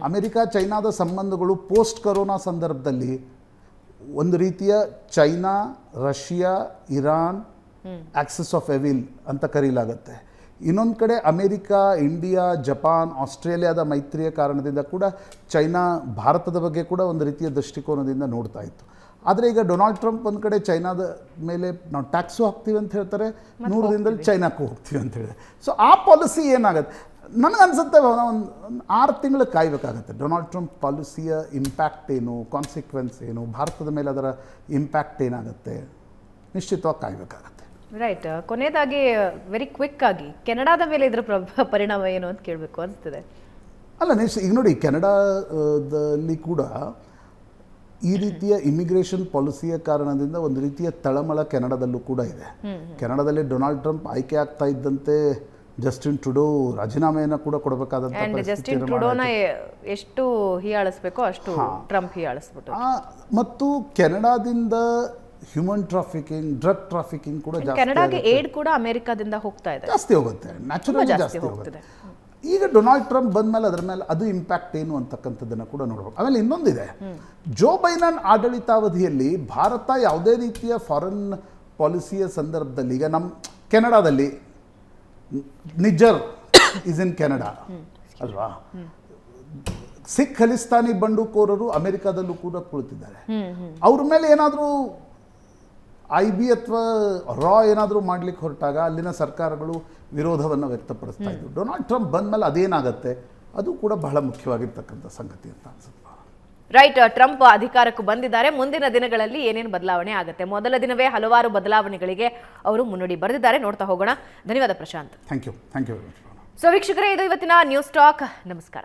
ಅಮೆರಿಕ ಚೈನಾದ ಸಂಬಂಧಗಳು ಪೋಸ್ಟ್ ಕರೋನಾ ಸಂದರ್ಭದಲ್ಲಿ ಒಂದು ರೀತಿಯ China Russia Iran axis of evil ಅಂತ ಕರೀಲಾಗತ್ತೆ. ಇನ್ನೊಂದು ಕಡೆ ಅಮೆರಿಕ ಇಂಡಿಯಾ ಜಪಾನ್ ಆಸ್ಟ್ರೇಲಿಯಾದ ಮೈತ್ರಿಯ ಕಾರಣದಿಂದ ಕೂಡ ಚೈನಾ ಭಾರತದ ಬಗ್ಗೆ ಕೂಡ ಒಂದು ರೀತಿಯ ದೃಷ್ಟಿಕೋನದಿಂದ ನೋಡ್ತಾ ಇತ್ತು. ಆದರೆ ಈಗ ಡೊನಾಲ್ಡ್ ಟ್ರಂಪ್ ಒಂದು ಕಡೆ ಚೈನಾದ ಮೇಲೆ ನಾವು ಟ್ಯಾಕ್ಸು ಹಾಕ್ತೀವಿ ಅಂತ ಹೇಳ್ತಾರೆ ನೂರು ದಿನದಲ್ಲಿ ಚೈನಾಕ್ಕೂ ಹೋಗ್ತೀವಿ ಅಂತ ಹೇಳಿದೆ ಸೊ ಆ ಪಾಲಿಸಿ ಏನಾಗುತ್ತೆ? ನನಗನ್ಸುತ್ತೆ ಒಂದು ಒಂದು ಆರು ತಿಂಗಳು ಕಾಯಬೇಕಾಗತ್ತೆ. ಡೊನಾಲ್ಡ್ ಟ್ರಂಪ್ ಪಾಲಿಸಿಯ ಇಂಪ್ಯಾಕ್ಟ್ ಏನು ಕಾನ್ಸಿಕ್ವೆನ್ಸ್ ಏನು ಭಾರತದ ಮೇಲೆ ಅದರ ಇಂಪ್ಯಾಕ್ಟ್ ಏನಾಗುತ್ತೆ? ನಿಶ್ಚಿತವಾಗಿ ಕಾಯಬೇಕಾಗತ್ತೆ. ರೈಟ್ ಕೊನೆಯದಾಗಿ ವೆರಿ ಕ್ವಿಕ್ ಆಗಿ ಕೆನಡಾದ ಮೇಲೆ ಇದರ ಪರಿಣಾಮ ಏನು ಅಂತ ಕೇಳಬೇಕು ಅನಿಸ್ತಿದೆ. ಅಲ್ಲ ನೆಕ್ಸ್ಟ್ ಈಗ ನೋಡಿ ಕೆನಡಾದಲ್ಲಿ ಕೂಡ ಈ ರೀತಿಯ ಇಮಿಗ್ರೇಷನ್ ಪಾಲಿಸಿಯ ಕಾರಣದಿಂದ ಒಂದು ರೀತಿಯ ತಳಮಳ ಕೆನಡಾದಲ್ಲೂ ಕೂಡ ಇದೆ. ಕೆನಡಾದಲ್ಲಿ ಡೊನಾಲ್ಡ್ ಟ್ರಂಪ್ ಆಯ್ಕೆ ಆಗ್ತಾ ಇದ್ದಂತೆ ಜಸ್ಟಿನ್ ಟ್ರುಡೋ ರಾಜೀನಾಮೆಯನ್ನು ಕೂಡ ಕೊಡಬೇಕಾದಂತಹ ಜಸ್ಟಿನ್ ಟ್ರುಡೋನ ಎಷ್ಟು ಹೀಯಾಳಿಸ್ಬೇಕೋ ಅಷ್ಟು ಟ್ರಂಪ್ ಹೀಯಾಳಿಸ್ಬಿಟ್ಟು. ಮತ್ತು ಕೆನಡಾದಿಂದ ಹ್ಯೂಮನ್ ಟ್ರಾಫಿಕಿಂಗ್ ಡ್ರಗ್ ಟ್ರಾಫಿಕಿಂಗ್ ಕೂಡ ಜಾಸ್ತಿ ಕೆನಡಾಗೆ ಏಡ್ ಕೂಡ ಅಮೆರಿಕಾದಿಂದ ಹೋಗ್ತಾ ಇದೆ. ಜಾಸ್ತಿ ಹೋಗುತ್ತೆ. ನ್ಯಾಚುರಲಿ ಜಾಸ್ತಿ ಹೋಗುತ್ತೆ. ಈಗ ಡೊನಾಲ್ಡ್ ಟ್ರಂಪ್ ಬಂದ ಮೇಲೆ ಅದರ ಮೇಲೆ ಅದು ಇಂಪ್ಯಾಕ್ಟ್ ಏನು ಅಂತಕ್ಕಂಥದ್ದನ್ನು ಕೂಡ ನೋಡಬೇಕು. ಆಮೇಲೆ ಇನ್ನೊಂದಿದೆ. ಜೋ ಬೈನನ್ ಆಡಳಿತಾವಧಿಯಲ್ಲಿ ಭಾರತ ಯಾವುದೇ ರೀತಿಯ ಫಾರಿನ್ ಪಾಲಿಸಿಯ ಸಂದರ್ಭದಲ್ಲಿ ಈಗ ನಮ್ಮ ಕೆನಡಾದಲ್ಲಿ ನಿಜರ್ ಇಸ್ ಇನ್ ಕೆನಡಾ ಅಲ್ವಾ? ಸಿಖ್ ಖಲಿಸ್ತಾನಿ ಬಂಡುಕೋರರು ಅಮೆರಿಕಾದಲ್ಲೂ ಕೂಡ ಕುಳಿತಿದ್ದಾರೆ. ಅವ್ರ ಮೇಲೆ ಏನಾದರೂ ಐ ಬಿ ಅಥವಾ ರಾ ಏನಾದರೂ ಮಾಡ್ಲಿಕ್ಕೆ ಹೊರಟಾಗ ಅಲ್ಲಿನ ಸರ್ಕಾರಗಳು ವಿರೋಧವನ್ನು ವ್ಯಕ್ತಪಡಿಸ್ತಾ ಇದ್ವು ಡೊನಾಲ್ಡ್ ಟ್ರಂಪ್ ಬಂದ ಮೇಲೆ ಅದೇನಾಗತ್ತೆ? ಅದು ಕೂಡ ಬಹಳ ಮುಖ್ಯವಾಗಿರ್ತಕ್ಕಂಥ ಸಂಗತಿ ಅಂತ ಅನ್ಸುತ್ತೆ. ರೈಟ್ ಟ್ರಂಪ್ ಅಧಿಕಾರಕ್ಕೆ ಬಂದಿದ್ದಾರೆ. ಮುಂದಿನ ದಿನಗಳಲ್ಲಿ ಏನೇನು ಬದಲಾವಣೆ ಆಗುತ್ತೆ? ಮೊದಲ ದಿನವೇ ಹಲವಾರು ಬದಲಾವಣೆಗಳಿಗೆ ಅವರು ಮುನ್ನುಡಿ ಬರೆದಿದ್ದಾರೆ. ನೋಡ್ತಾ ಹೋಗೋಣ. ಧನ್ಯವಾದ Prashant. Thank you thank you very much so ವೀಕ್ಷಕರೇ ಇದು ಇವತ್ತಿನ ನ್ಯೂಸ್ ಟಾಕ್ ನಮಸ್ಕಾರ.